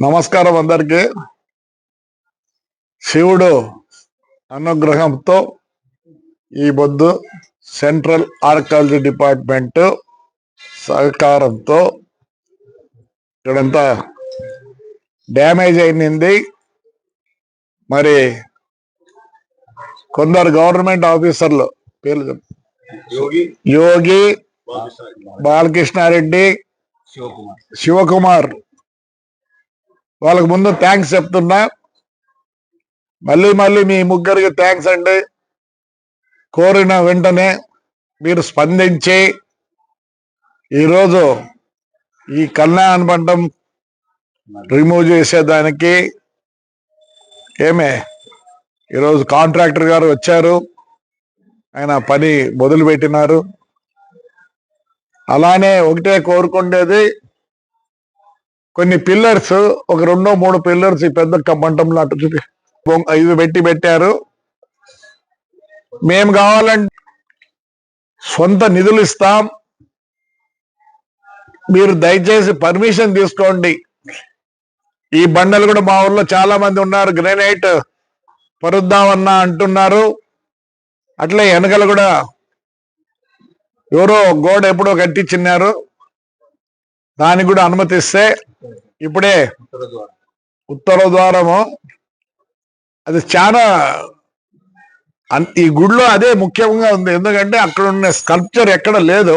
నమస్కారం అందరికి. శివుడు అనుగ్రహంతో ఈ బొద్దు సెంట్రల్ ఆర్కాలజీ డిపార్ట్మెంట్ సహకారంతో ఇక్కడంతా డ్యామేజ్ అయింది మరి కొందరు గవర్నమెంట్ ఆఫీసర్లు పేర్లు యోగి బాలకృష్ణారెడ్డి శివకుమార్. వాళ్ళకు వాళ్ళకి ముందు థ్యాంక్స్ చెప్తున్నా. మళ్ళీ మళ్ళీ మీ ముగ్గురికి థ్యాంక్స్ అండి. కోరిన వెంటనే మీరు స్పందించి ఈరోజు ఈ కళ్యాణ మండపం రిమూవ్ చేసేదానికి ఏమే? ఈరోజు కాంట్రాక్టర్ గారు వచ్చారు. ఆయన పని మొదలు పెట్టినారు అలానే ఒకటే కోరుకుండేది కొన్ని పిల్లర్స్ ఒక రెండో మూడు పిల్లర్స్ ఈ పెద్ద మంటంలో అటు చూపి ఇవి పెట్టి పెట్టారు. మేము కావాలంటే సొంత నిధులు ఇస్తాం. మీరు దయచేసి పర్మిషన్ తీసుకోండి. ఈ బండలు కూడా మా ఊర్లో చాలా మంది ఉన్నారు. గ్రెనైట్ పరుద్దామన్నా అంటున్నారు. అట్లే వెనకలు కూడా ఎవరో గోడ ఎప్పుడో కట్టించినారు దానికి కూడా అనుమతిస్తే ఇప్పుడే ఉత్తర ద్వారము. అది చాలా ఈ గుడిలో అదే ముఖ్యంగా ఉంది. ఎందుకంటే అక్కడ ఉన్న స్కల్ప్చర్ ఎక్కడ లేదు.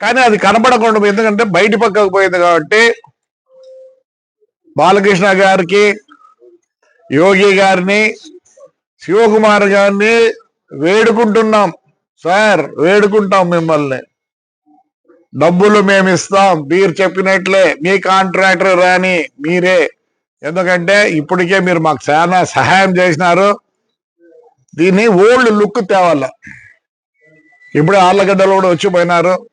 కానీ అది కనపడకుండా ఎందుకంటే బయటి పక్కకు పోయింది కాబట్టి బాలకృష్ణ గారికి యోగి గారిని శివకుమార్ గారిని వేడుకుంటున్నాం. సార్ వేడుకుంటాం మిమ్మల్ని. డబ్బులు మేము ఇస్తాం మీరు చెప్పినట్లే. మీ కాంట్రాక్టర్ రాని మీరే. ఎందుకంటే ఇప్పటికే మీరు మాకు చాలా సహాయం చేసినారు. దీన్ని ఓల్డ్ లుక్ తేవాల. ఇప్పుడే ఆళ్ళగడ్డలు కూడా వచ్చిపోయినారు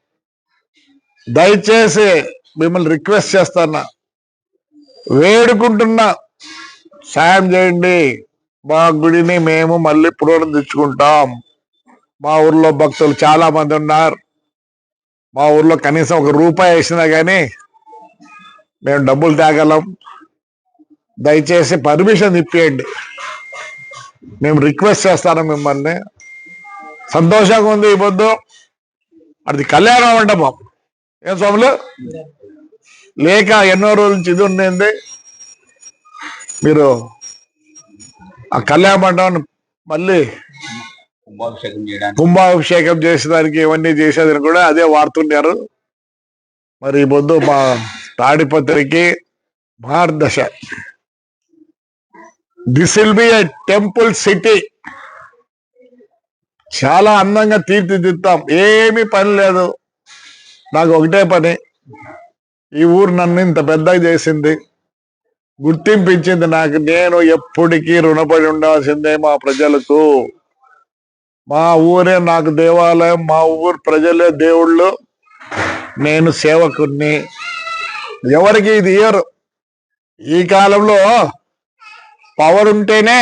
దయచేసి మిమ్మల్ని రిక్వెస్ట్ చేస్తున్నా. వేడుకుంటున్నా. సాయం చేయండి. మా గుడిని మేము మళ్ళీ పునరుద్ధరించుకుంటాం. మా ఊర్లో భక్తులు చాలా మంది ఉన్నారు. మా ఊర్లో కనీసం ఒక రూపాయి వేసినా కానీ మేము డబ్బులు తేగలం. దయచేసి పర్మిషన్ ఇప్పియండి. మేము రిక్వెస్ట్ చేస్తాను మిమ్మల్ని. సంతోషంగా ఉంది ఈ పొద్దు అది కళ్యాణ మండపం. ఏం స్వాములు? లేక ఎన్నో రోజుల నుంచి ఇది ఉండింది. మీరు ఆ కళ్యాణ మండపం మళ్ళీ కుంభాభిషేకం చేయడానికి. కుంభాభిషేకం చేసేదానికి ఇవన్నీ చేసేదని కూడా అదే వాడుతున్నారు మరి ముందు పొద్దు మా తాడిపత్రికి మార్గదశ this will be a temple city చాలా అందంగా తీర్చిదిద్దాం. ఏమీ పని లేదు. నాకు ఒకటే పని. ఈ ఊరు నన్ను ఇంత పెద్దగా చేసింది. గుర్తింపించింది నాకు. నేను ఎప్పటికీ రుణపడి ఉండాల్సిందే మా ప్రజలకు. మా ఊరే నాకు దేవాలయం మా ఊరు ప్రజలే దేవుళ్ళు. నేను సేవకుణ్ణి. ఎవరికి ఇది ఇయరు ఈ కాలంలో పవర్ ఉంటేనే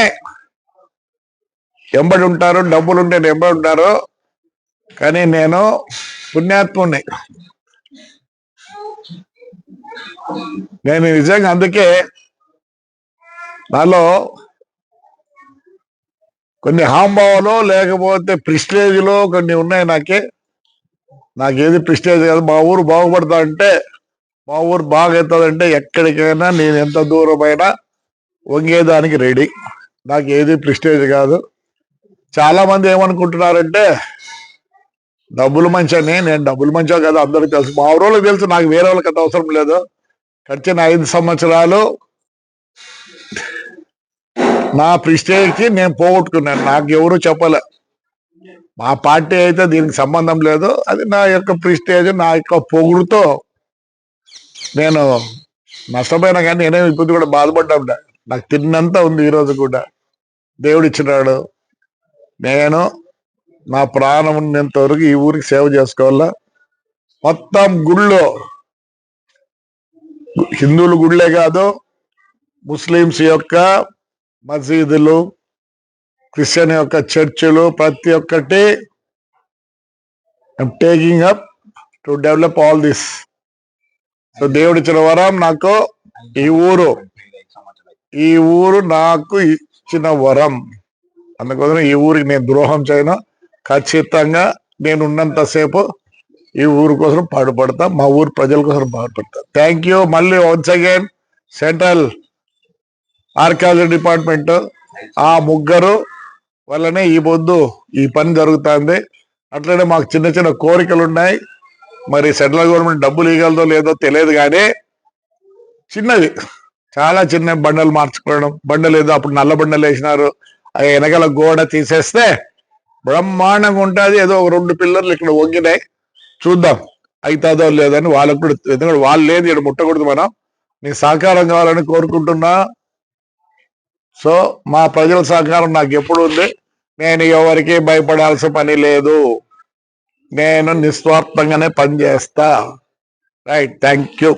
ఎంబడి ఉంటారు డబ్బులు ఉంటేనే ఎంబడి ఉంటారు. కానీ నేను పుణ్యాత్ముని నేను నిజంగా అందుకే నాలో కొన్ని హాంభావాలు లేకపోతే ప్రిస్టేజ్లో కొన్ని ఉన్నాయి నాకే. నాకేది ప్రిస్టేజ్ కాదు. మా ఊరు బాగుపడతా అంటే మా ఊరు బాగవుతుందంటే ఎక్కడికైనా నేను ఎంత దూరమైనా వంగేదానికి రెడీ. నాకు ఏది ప్రిస్టేజ్ కాదు. చాలామంది ఏమనుకుంటున్నారంటే డబ్బులు మంచని నేను డబ్బులు మంచో కదా అందరికి తెలుసు. మా ఊరోళ్ళకి తెలుసు నాకు వేరే వాళ్ళకి అంత అవసరం లేదు. గడిచిన ఐదు సంవత్సరాలు నా ప్రిస్టేజ్కి నేను పోగొట్టుకున్నాను. నాకు ఎవరు చెప్పలే. మా పార్టీ అయితే దీనికి సంబంధం లేదు. అది నా యొక్క ప్రిస్టేజ్ నా యొక్క పొగుడుతో నేను నష్టపోయినా కానీ నేనే ఇప్పుడు కూడా బాధపడ్డా నాకు తిన్నంత ఉంది ఈరోజు కూడా. దేవుడు ఇచ్చినాడు నేను నా ప్రాణం ఉన్నంత వరకు ఈ ఊరికి సేవ చేసుకోవాలా? మొత్తం గుళ్ళో హిందువుల గుళ్ళే కాదు ముస్లిమ్స్ యొక్క మసీదులు క్రిస్టియన్ యొక్క చర్చిలు ప్రతి ఒక్కటి taking up to develop all this so దేవుడిచ్చిన వరం నాకు ఈ ఊరు. ఈ ఊరు నాకు ఇచ్చిన వరం. అందుకోసం ఈ ఊరికి నేను ద్రోహం చేయను. ఖచ్చితంగా నేను ఉన్నంతసేపు ఈ ఊరు కోసం పాటుపడతా మా ఊరు ప్రజల కోసం పాటుపడతా. థ్యాంక్ యూ మళ్ళీ once again central archaeology department ఆ ముగ్గురు వల్లనే ఈ పొద్దు ఈ పని జరుగుతుంది. అట్లనే మాకు చిన్న చిన్న కోరికలు ఉన్నాయి. మరి సెంట్రల్ గవర్నమెంట్ డబ్బులు ఇవ్వగలదో లేదో తెలియదు కానీ చిన్నది. చాలా చిన్న బండలు మార్చుకోవడం. బండలు ఏదో అప్పుడు నల్ల బండలు వేసినారు. ఆ వెనకాల గోడ తీసేస్తే బ్రహ్మాండంగా ఉంటుంది. ఏదో ఒక రెండు పిల్లర్లు ఇక్కడ వంగినాయి. చూద్దాం అవుతుందో లేదని వాళ్ళకు కూడా ఎందుకంటే వాళ్ళు లేదు ఇక్కడ ముట్టకూడదు మనం. నీ సహకారం కావాలని కోరుకుంటున్నా. సో మా ప్రజల సహకారం నాకు ఎప్పుడు ఉంది? నేను ఎవరికి భయపడాల్సిన పని లేదు. నేను నిస్వార్థంగానే పనిచేస్తా రైట్ థ్యాంక్ యూ